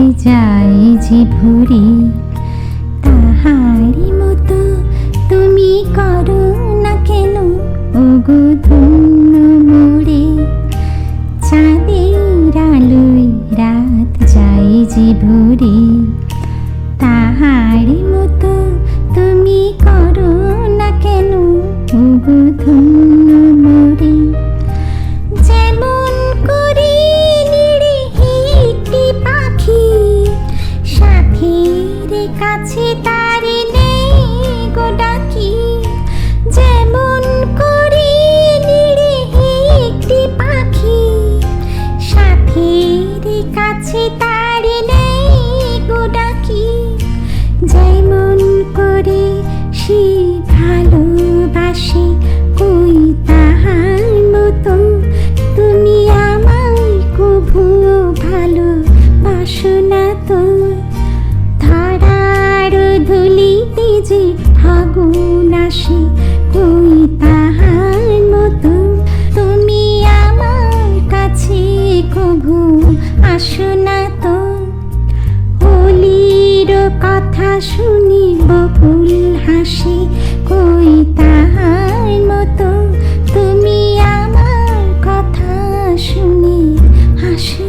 রাত যায় যে ভরে তাহারি মতো তুমি করো না কেন? ওগো ধন্য মোরে, চাঁদের আলোয় রাত যে তাহারি মতো তুমি করো না কেন? ওগো ধন্য যে আগুন আসে, কই তাহার মতো? তুমি আমার কাছে কভু আসো না তো। হোলির কথা শুনি বকুল হাসি, কই তাহার মতো? তুমি আমার কথা শুনে হাসো